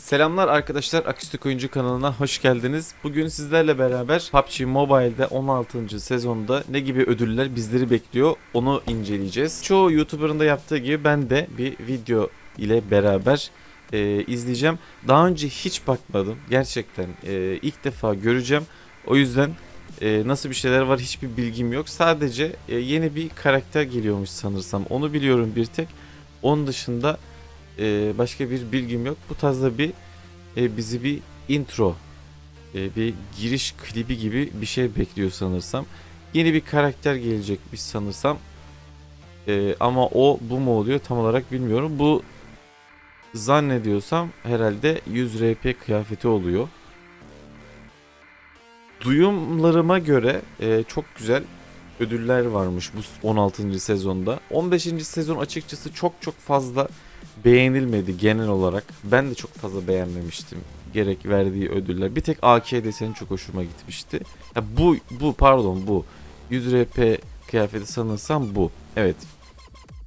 Selamlar arkadaşlar Akustik Oyuncu kanalına hoş geldiniz. Bugün sizlerle beraber PUBG Mobile'de 16. sezonda ne gibi ödüller bizleri bekliyor onu inceleyeceğiz. Çoğu YouTuber'ın da yaptığı gibi ben de bir video ile beraber e, izleyeceğim. Daha önce hiç bakmadım. Gerçekten e, ilk defa göreceğim. O yüzden e, nasıl bir şeyler var hiçbir bilgim yok. Sadece e, yeni bir karakter geliyormuş sanırsam. Onu biliyorum bir tek. Onun dışında e, başka bir bilgim yok. Bu tarzda bir e, bizi bir intro, e, bir giriş klibi gibi bir şey bekliyor sanırsam. Yeni bir karakter gelecekmiş sanırsam. E, ama o bu mu oluyor tam olarak bilmiyorum. Bu zannediyorsam herhalde 100 RP kıyafeti oluyor. Duyumlarıma göre e, çok güzel ödüller varmış bu 16. sezonda. 15. sezon açıkçası çok çok fazla beğenilmedi genel olarak. Ben de çok fazla beğenmemiştim gerek verdiği ödüller. Bir tek AK deseni çok hoşuma gitmişti. Ya bu bu pardon bu 100 RP kıyafeti sanırsam bu. Evet.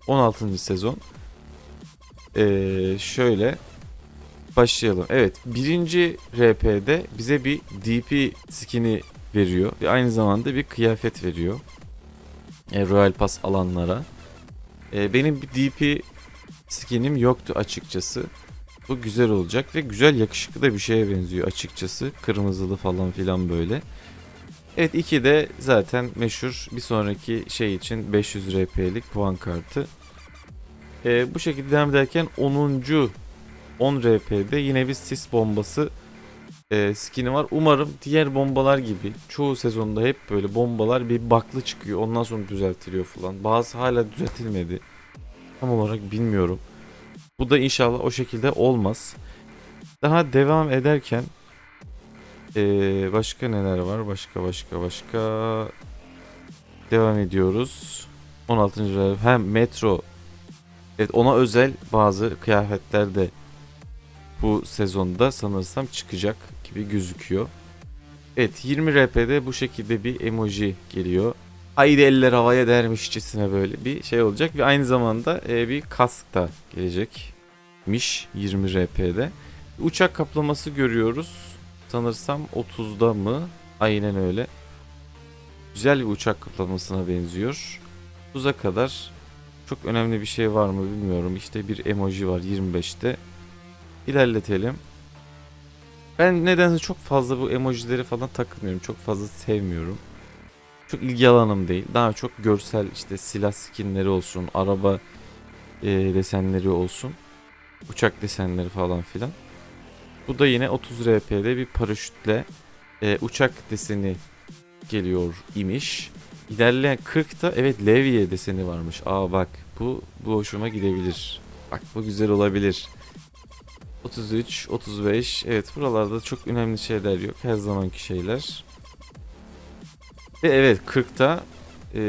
16. sezon. Ee, şöyle başlayalım. Evet, birinci RP'de bize bir DP skin'i veriyor ve aynı zamanda bir kıyafet veriyor. E, Royal Pass alanlara. E, benim bir DP skinim yoktu açıkçası. Bu güzel olacak ve güzel yakışıklı da bir şeye benziyor açıkçası. Kırmızılı falan filan böyle. Evet 2 de zaten meşhur bir sonraki şey için 500 RP'lik puan kartı. Ee, bu şekilde devam ederken 10. 10 RP'de yine bir sis bombası e, skini var. Umarım diğer bombalar gibi çoğu sezonda hep böyle bombalar bir baklı çıkıyor. Ondan sonra düzeltiliyor falan. Bazı hala düzeltilmedi. Tam olarak bilmiyorum. Bu da inşallah o şekilde olmaz. Daha devam ederken ee, başka neler var? Başka başka başka devam ediyoruz. 16. level. Hem metro Evet ona özel bazı kıyafetler de bu sezonda sanırsam çıkacak gibi gözüküyor. Evet 20 RP'de bu şekilde bir emoji geliyor. Haydi eller havaya dermişçesine böyle bir şey olacak ve aynı zamanda e, bir kask da gelecekmiş 20 RP'de. Uçak kaplaması görüyoruz. Sanırsam 30'da mı? Aynen öyle. Güzel bir uçak kaplamasına benziyor. 30'a kadar çok önemli bir şey var mı bilmiyorum. İşte bir emoji var 25'te. İlerletelim. Ben nedense çok fazla bu emojileri falan takılmıyorum. Çok fazla sevmiyorum. Çok ilgi alanım değil. Daha çok görsel işte silah skinleri olsun, araba e, desenleri olsun, uçak desenleri falan filan. Bu da yine 30 RP'de bir paraşütle e, uçak deseni geliyor imiş. İlerleyen 40'ta evet Levye deseni varmış. Aa bak bu bu hoşuma gidebilir. Bak bu güzel olabilir. 33, 35. Evet buralarda çok önemli şeyler yok. Her zamanki şeyler. Ve evet 40'ta e,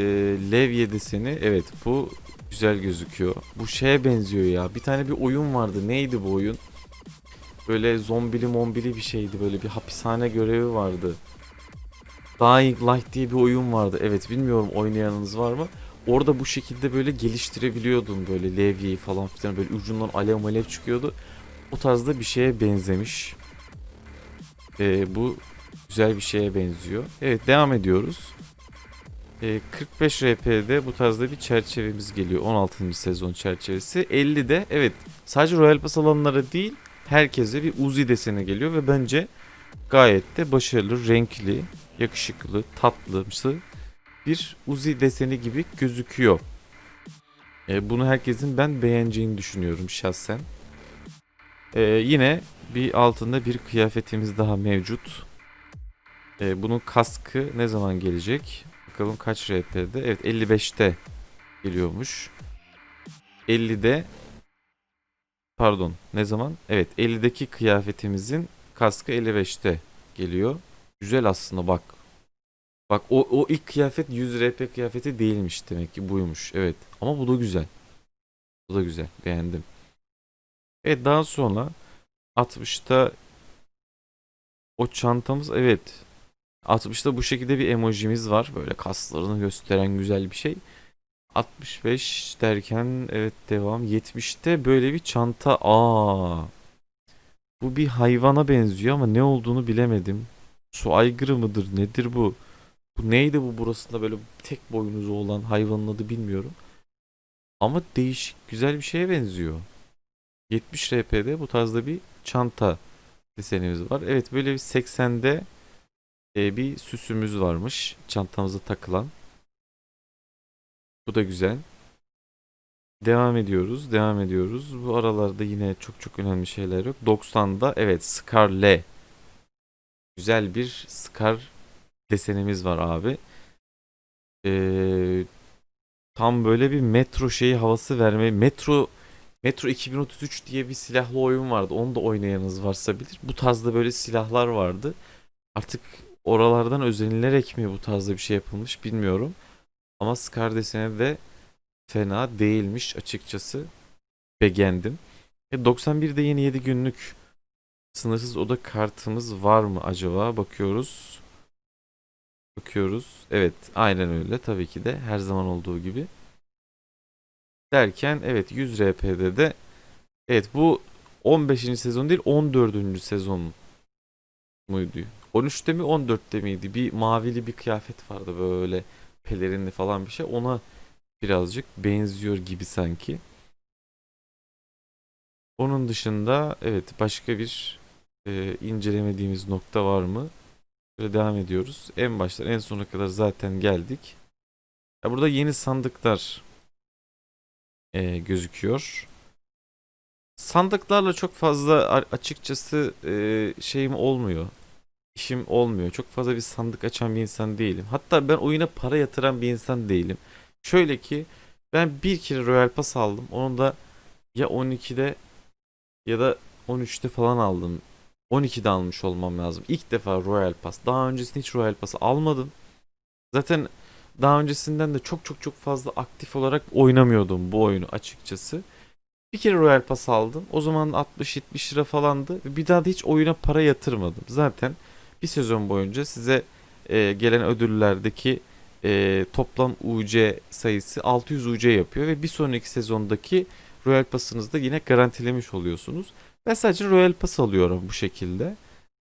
Levye deseni evet bu güzel gözüküyor. Bu şeye benziyor ya. Bir tane bir oyun vardı. Neydi bu oyun? Böyle zombili mombili bir şeydi. Böyle bir hapishane görevi vardı. Dying Light diye bir oyun vardı. Evet bilmiyorum oynayanınız var mı? Orada bu şekilde böyle geliştirebiliyordun böyle levyeyi falan filan böyle ucundan alev malev çıkıyordu. O tarzda bir şeye benzemiş. Ee, bu güzel bir şeye benziyor. Evet devam ediyoruz. Ee, 45 RP'de bu tarzda bir çerçevemiz geliyor. 16. sezon çerçevesi. 50'de evet sadece Royal Pass alanlara değil herkese bir Uzi deseni geliyor ve bence gayet de başarılı, renkli, yakışıklı, tatlımsı bir Uzi deseni gibi gözüküyor. Ee, bunu herkesin ben beğeneceğini düşünüyorum şahsen. Ee, yine bir altında bir kıyafetimiz daha mevcut. Ee, bunun kaskı ne zaman gelecek? Bakalım kaç RP'de? Evet 55'te geliyormuş. 50'de pardon ne zaman? Evet 50'deki kıyafetimizin kaskı 55'te geliyor. Güzel aslında bak. Bak o, o ilk kıyafet 100 RP kıyafeti değilmiş demek ki buymuş. Evet ama bu da güzel. Bu da güzel beğendim. Evet daha sonra 60'ta o çantamız evet 60'ta bu şekilde bir emojimiz var. Böyle kaslarını gösteren güzel bir şey. 65 derken evet devam. 70'te böyle bir çanta. Aa. Bu bir hayvana benziyor ama ne olduğunu bilemedim. Su aygırı mıdır? Nedir bu? Bu neydi bu burasında böyle tek boynuzu olan hayvanın adı bilmiyorum. Ama değişik güzel bir şeye benziyor. 70 RP'de bu tarzda bir çanta desenimiz var. Evet böyle bir 80'de e, bir süsümüz varmış. Çantamıza takılan. Bu da güzel. Devam ediyoruz. Devam ediyoruz. Bu aralarda yine çok çok önemli şeyler yok. 90'da evet Scar L. Güzel bir Scar desenimiz var abi. Ee, tam böyle bir metro şeyi havası verme. Metro Metro 2033 diye bir silahlı oyun vardı. Onu da oynayanınız varsa bilir. Bu tarzda böyle silahlar vardı. Artık oralardan özenilerek mi bu tarzda bir şey yapılmış bilmiyorum. Ama Scar deseni de fena değilmiş açıkçası. Beğendim. E, 91'de yeni 7 günlük sınırsız oda kartımız var mı acaba? Bakıyoruz. Bakıyoruz. Evet aynen öyle tabii ki de her zaman olduğu gibi. Derken evet 100 RP'de de evet bu 15. sezon değil 14. sezon muydu? 13'te mi 14'te miydi? Bir mavili bir kıyafet vardı böyle pelerinli falan bir şey. Ona birazcık benziyor gibi sanki. Onun dışında evet başka bir e, incelemediğimiz nokta var mı? Böyle devam ediyoruz. En baştan en sona kadar zaten geldik. Ya burada yeni sandıklar e, gözüküyor. Sandıklarla çok fazla açıkçası e, şeyim olmuyor. İşim olmuyor. Çok fazla bir sandık açan bir insan değilim. Hatta ben oyuna para yatıran bir insan değilim. Şöyle ki ben bir kere Royal Pass aldım. Onu da ya 12'de ya da 13'te falan aldım. 12'de almış olmam lazım. İlk defa Royal Pass. Daha öncesinde hiç Royal Pass almadım. Zaten daha öncesinden de çok çok çok fazla aktif olarak oynamıyordum bu oyunu açıkçası. Bir kere Royal Pass aldım. O zaman 60-70 lira falandı. Bir daha da hiç oyuna para yatırmadım. Zaten bir sezon boyunca size e, gelen ödüllerdeki e, toplam UC sayısı 600 UC yapıyor. Ve bir sonraki sezondaki Royal Pass'ınızda yine garantilemiş oluyorsunuz. Ben sadece Royal Pass alıyorum bu şekilde.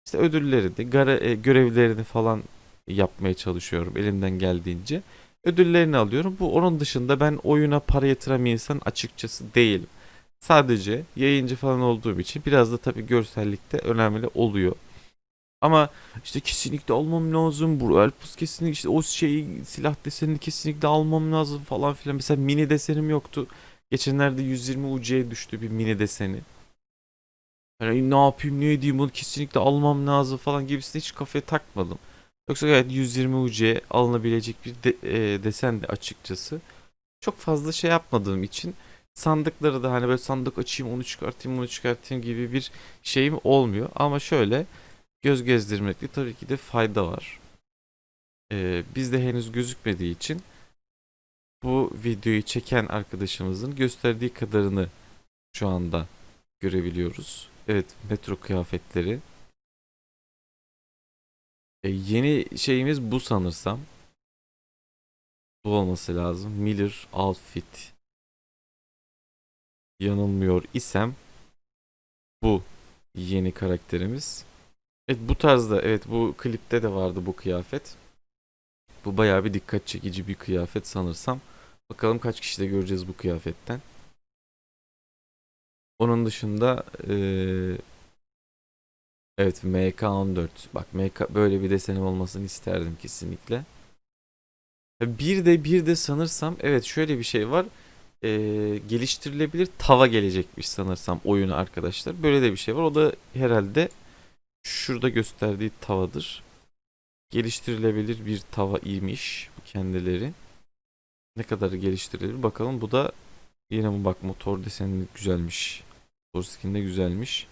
İşte ödüllerini, gara- e, görevlerini falan yapmaya çalışıyorum elimden geldiğince. Ödüllerini alıyorum. Bu onun dışında ben oyuna para yatıran bir insan açıkçası değilim. Sadece yayıncı falan olduğum için biraz da tabii görsellikte önemli oluyor. Ama işte kesinlikle almam lazım. Bu Pass kesinlikle işte o şeyi silah desenini kesinlikle almam lazım falan filan. Mesela mini desenim yoktu. Geçenlerde 120 UC'ye düştü bir mini deseni. Yani ne yapayım ne edeyim bunu kesinlikle almam lazım falan gibisine hiç kafaya takmadım. Yoksa gayet 120 UC alınabilecek bir de, e, desen de açıkçası. Çok fazla şey yapmadığım için sandıkları da hani böyle sandık açayım onu çıkartayım onu çıkartayım gibi bir şeyim olmuyor. Ama şöyle göz gezdirmekte tabii ki de fayda var. E, bizde henüz gözükmediği için bu videoyu çeken arkadaşımızın gösterdiği kadarını şu anda görebiliyoruz. Evet metro kıyafetleri. E, yeni şeyimiz bu sanırsam. Bu olması lazım. Miller Outfit. Yanılmıyor isem bu yeni karakterimiz. Evet bu tarzda evet bu klipte de vardı bu kıyafet. Bu bayağı bir dikkat çekici bir kıyafet sanırsam. Bakalım kaç kişi de göreceğiz bu kıyafetten. Onun dışında eee Evet MK14. Bak MK böyle bir desenim olmasını isterdim kesinlikle. Bir de bir de sanırsam evet şöyle bir şey var. Ee, geliştirilebilir tava gelecekmiş sanırsam oyuna arkadaşlar. Böyle de bir şey var. O da herhalde şurada gösterdiği tavadır. Geliştirilebilir bir tava imiş kendileri. Ne kadar geliştirilebilir bakalım. Bu da yine bu bak motor deseni güzelmiş. Motor skin de güzelmiş.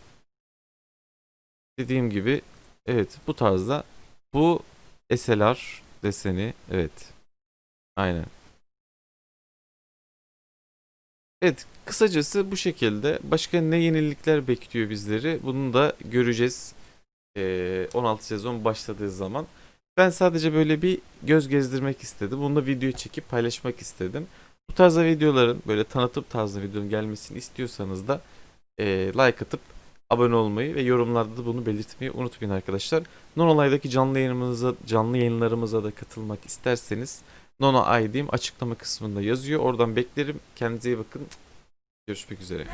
Dediğim gibi evet bu tarzda bu SLR deseni evet aynen. Evet kısacası bu şekilde başka ne yenilikler bekliyor bizleri bunu da göreceğiz ee, 16 sezon başladığı zaman. Ben sadece böyle bir göz gezdirmek istedim. Bunu da video çekip paylaşmak istedim. Bu tarzda videoların böyle tanıtım tarzı videonun gelmesini istiyorsanız da e, like atıp abone olmayı ve yorumlarda da bunu belirtmeyi unutmayın arkadaşlar. Nonolay'daki canlı yayınımıza, canlı yayınlarımıza da katılmak isterseniz Nono ID'im açıklama kısmında yazıyor. Oradan beklerim. Kendinize iyi bakın. Görüşmek üzere.